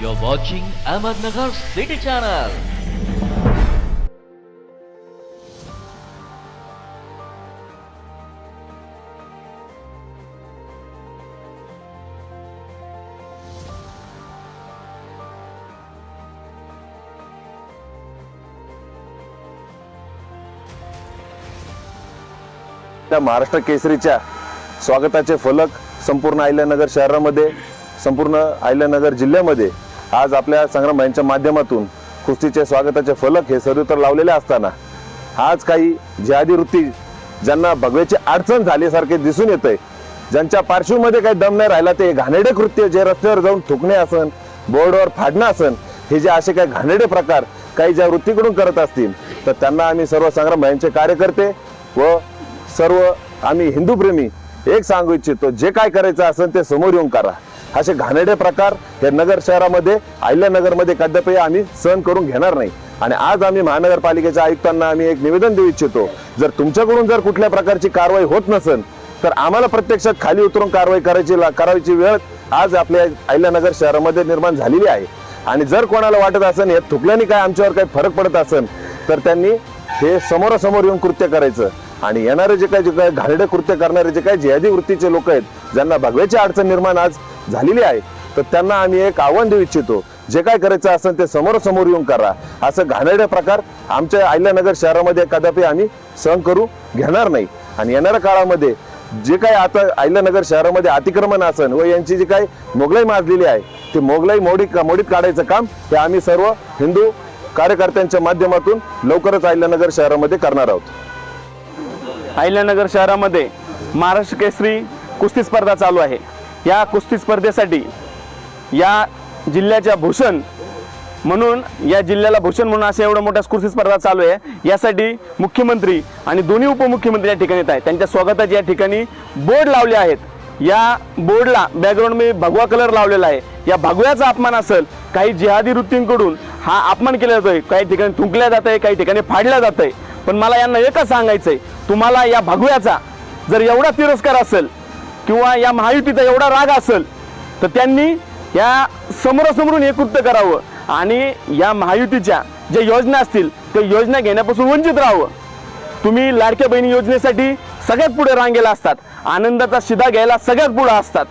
You're watching Ahmednagar City Channel. त्या महाराष्ट्र केसरीच्या स्वागताचे फलक संपूर्ण अहिल्यानगर शहरामध्ये संपूर्ण अहिल्यानगर जिल्ह्यामध्ये आज आपल्या संग्रामांच्या माध्यमातून कुस्तीचे स्वागताचे फलक हे सर्वत्र लावलेले असताना आज काही जिहादी वृत्ती ज्यांना भगवेची अडचण झाल्यासारखे दिसून येते ज्यांच्या पार्श्वमध्ये काही दम नाही राहिला ते घाणेडे कृत्य जे रस्त्यावर जाऊन थुकणे असन बोर्डवर फाडणं असन हे जे असे काही घाणेरडे प्रकार काही ज्या वृत्तीकडून करत असतील तर त्यांना आम्ही सर्व संग्राम भाईंचे कार्यकर्ते व सर्व आम्ही हिंदू प्रेमी एक सांगू इच्छितो जे काय करायचं असेल ते समोर येऊन करा. असे घाणेरडे प्रकार हे नगर शहरामध्ये अहिल्यानगरमध्ये कदापि आम्ही सहन करून घेणार नाही. आणि आज आम्ही महानगरपालिकेच्या आयुक्तांना आम्ही एक निवेदन देऊ इच्छितो जर तुमच्याकडून जर कुठल्या प्रकारची कारवाई होत नसेल तर आम्हाला प्रत्यक्षात खाली उतरून कारवाई करायची करायची वेळ आज आपल्या अहिल्यानगर शहरामध्ये निर्माण झालेली आहे. आणि जर कोणाला वाटत असेल हे थुकल्याने काय आमच्यावर काही फरक पडत असेल तर त्यांनी हे समोरासमोर येऊन कृत्य करायचं. आणि येणारे जे काही जे काही घाणेरडे कृत्य करणारे जे काही जिहादी वृत्तीचे लोक आहेत ज्यांना भगव्याची अडचण निर्माण आज झालेली आहे. तर त्यांना आम्ही एक आव्हान देऊ इच्छितो. जे काय करायचं असेल ते समोरासमोर येऊन करा. असं घाणेरडे प्रकार आमच्या अहिल्यानगर शहरामध्ये कदापि आम्ही सहन करू घेणार नाही. आणि येणाऱ्या काळामध्ये जे काही आता अहिल्यानगर शहरामध्ये अतिक्रमण असन व यांची जी काही मोगलाई माजलेली आहे ती मोगलाई मोडी मोडीत काढायचं काम हे आम्ही सर्व हिंदू कार्यकर्त्यांच्या माध्यमातून लवकरच अहिल्यानगर शहरामध्ये करणार आहोत. अहिल्यानगर शहरामध्ये महाराष्ट्र केसरी कुस्ती स्पर्धा चालू आहे. या कुस्ती स्पर्धेसाठी या जिल्ह्याच्या भूषण म्हणून या जिल्ह्याला भूषण म्हणून अशा एवढ्या मोठ्या कुस्ती स्पर्धा चालू आहे. यासाठी मुख्यमंत्री आणि दोन्ही उपमुख्यमंत्री या ठिकाणी येत आहेत. त्यांच्या स्वागताचे या ठिकाणी बोर्ड लावले आहेत. या बोर्डला बॅकग्राऊंड मी भगवा कलर लावलेला आहे. या भगव्याचा अपमान असेल काही जिहादी वृत्तींकडून हा अपमान केला जातोय. काही ठिकाणी थुंकल्या जात आहे काही ठिकाणी फाडल्या जात आहे पण मला यांना एकच सांगायचं आहे तुम्हाला या भगव्याचा जर एवढा तिरस्कार असेल किंवा या महायुतीचा एवढा राग असेल तर त्यांनी या समोरासमोरून हे कृत्य करावं. आणि या महायुतीच्या ज्या योजना असतील त्या योजना घेण्यापासून वंचित राहावं. तुम्ही लाडक्या बहिणी योजनेसाठी सगळ्यात पुढे रांगेला असतात. आनंदाचा शिधा घ्यायला सगळ्यात पुढे असतात.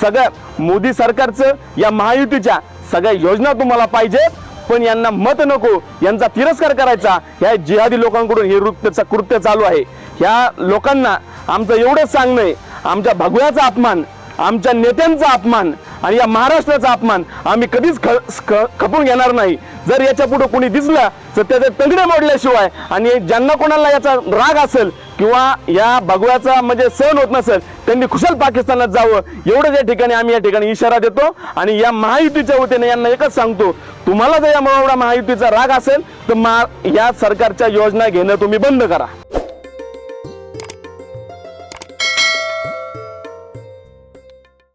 सगळ्यात मोदी सरकारचं या महायुतीच्या सगळ्या योजना तुम्हाला पाहिजेत पण यांना मत नको यांचा तिरस्कार करायचा. ह्या जिहादी लोकांकडून हे वृत्तचा कृत्य चालू आहे. ह्या लोकांना आमचं एवढंच सांगणं आहे. आमच्या भगव्याचा अपमान आमच्या नेत्यांचा अपमान आणि या महाराष्ट्राचा अपमान आम्ही कधीच ख ख- खपून घेणार नाही. जर याच्या पुढं कोणी दिसलं तर त्याचे तंगडे मोडल्याशिवाय आणि ज्यांना कोणाला याचा राग असेल किंवा या भगव्याचा म्हणजे सहन होत नसेल त्यांनी खुशाल पाकिस्तानात जावं. एवढंच या ठिकाणी आम्ही या ठिकाणी इशारा देतो आणि या महायुतीच्या वतीने यांना एकच सांगतो तुम्हाला जर या एवढा महायुतीचा राग असेल तर मा या सरकारच्या योजना घेणं तुम्ही बंद करा.